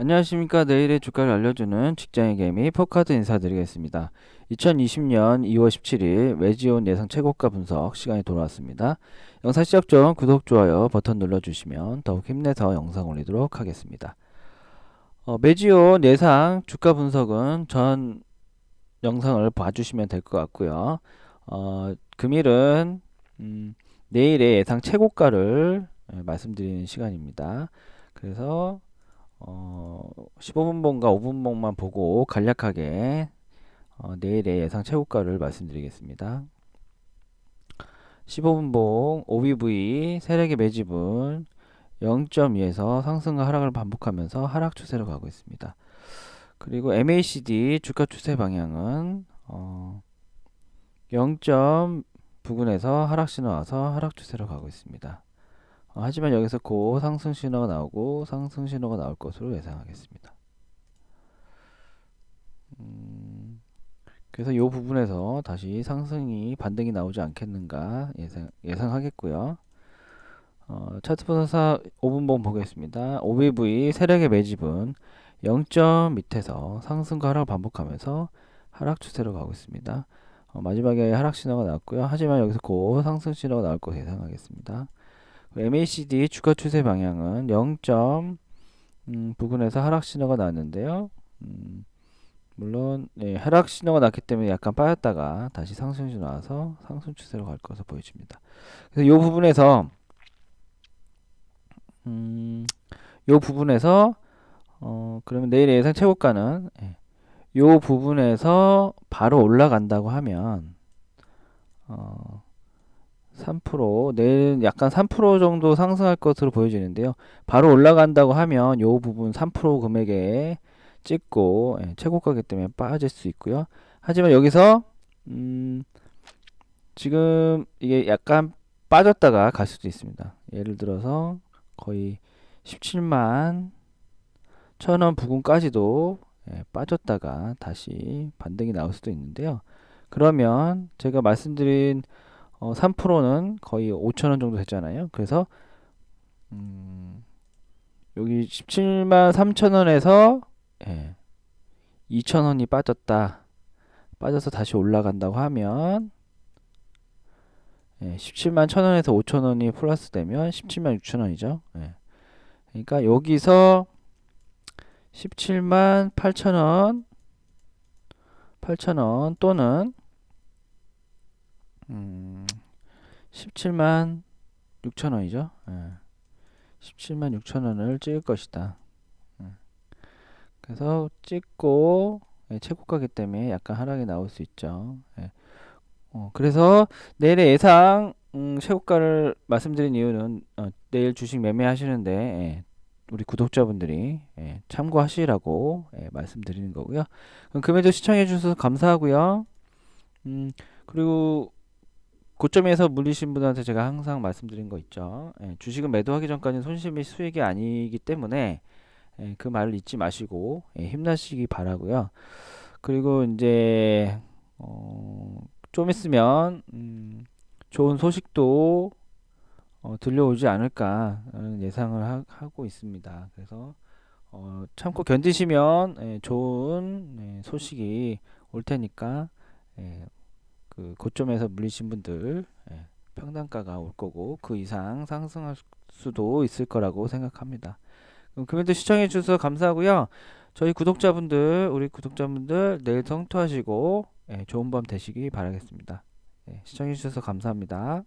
안녕하십니까. 내일의 주가를 알려주는 직장의 개미 포카드 인사드리겠습니다. 2020년 2월 17일 외지온 예상 최고가 분석 시간이 돌아왔습니다. 영상 시작 전 구독, 좋아요 버튼 눌러주시면 더욱 힘내서 영상 올리도록 하겠습니다. 어, 매지온 예상 주가 분석은 전 영상을 봐주시면 될 것 같고요. 어, 금일은 음, 내일의 예상 최고가를 예, 말씀드리는 시간입니다. 그래서 어, 15분봉과 5분봉만 보고 간략하게 어, 내일의 예상 최고가를 말씀드리겠습니다. 15분봉 OBV 세력의 매집은 0.2에서 상승과 하락을 반복하면서 하락 추세로 가고 있습니다. 그리고 MACD 주가 추세 방향은 어, 0. 부근에서 하락 신호 와서 하락 추세로 가고 있습니다. 어, 하지만 여기서 고 상승 신호가 나오고 상승 신호가 나올 것으로 예상하겠습니다. 음, 그래서 이 부분에서 다시 상승이 반등이 나오지 않겠는가 예상, 예상하겠고요. 어, 차트 분석 5분봉 보겠습니다. OBV 세력의 매집은 0점 밑에서 상승과 하락을 반복하면서 하락 추세로 가고 있습니다. 어, 마지막에 하락 신호가 나왔고요. 하지만 여기서 고 상승 신호가 나올 것으로 예상하겠습니다. MACD 주가 추세 방향은 0. 음, 부근에서 하락 신호가 나왔는데요. 음, 물론 네, 하락 신호가 났기 때문에 약간 빠졌다가 다시 상승 신호 나와서 상승 추세로 갈 것으로 보여집니다. 그래서 이 부분에서 음, 요 부분에서 어, 그러면 내일 예상 최고가는 예, 요 부분에서 바로 올라간다고 하면 어, 3% 내일 약간 3% 정도 상승할 것으로 보여지는데요. 바로 올라간다고 하면 요 부분 3% 금액에 찍고 예, 최고가기 때문에 빠질 수 있고요. 하지만 여기서 음, 지금 이게 약간 빠졌다가 갈 수도 있습니다. 예를 들어서 거의 17만 천원 부근까지도 예, 빠졌다가 다시 반등이 나올 수도 있는데요. 그러면 제가 말씀드린 어, 3%는 거의 5천원 정도 됐잖아요. 그래서 음, 여기 17만 3천원에서 예, 2천원이 빠졌다. 빠져서 다시 올라간다고 하면 예, 17만 1천원에서 5천원이 플러스 되면 17만 6천원이죠. 예. 그러니까 여기서 17만 8천원 8천원 또는 음, 17만 6천 원이죠. 예. 17만 6천 원을 찍을 것이다. 예. 그래서 찍고 예, 최고가기 때문에 약간 하락이 나올 수 있죠. 예. 어, 그래서 내일의 예상 음, 최고가를 말씀드린 이유는 어, 내일 주식 매매하시는데 예, 우리 구독자분들이 예, 참고하시라고 예, 말씀드리는 거고요. 그럼 금요일 시청해 주셔서 감사하고요. 음, 그리고 고점에서 물리신 분한테 제가 항상 말씀드린 거 있죠. 예, 주식은 매도하기 전까지는 손실이 수익이 아니기 때문에 예, 그 말을 잊지 마시고 예, 힘나시기 바라고요. 그리고 이제 어, 좀 있으면 음, 좋은 소식도 어, 들려오지 않을까 예상을 하, 고 있습니다. 그래서 어, 참고 견디시면 예, 좋은 예, 소식이 올 테니까 예, 그 고점에서 물리신 분들 예, 평단가가 올 거고 그 이상 상승할 수도 있을 거라고 생각합니다. 그럼 금요일 시청해 주셔서 감사하고요. 저희 구독자분들 우리 구독자분들 내일 성투하시고 예, 좋은 밤 되시기 바라겠습니다. 예, 시청해 주셔서 감사합니다.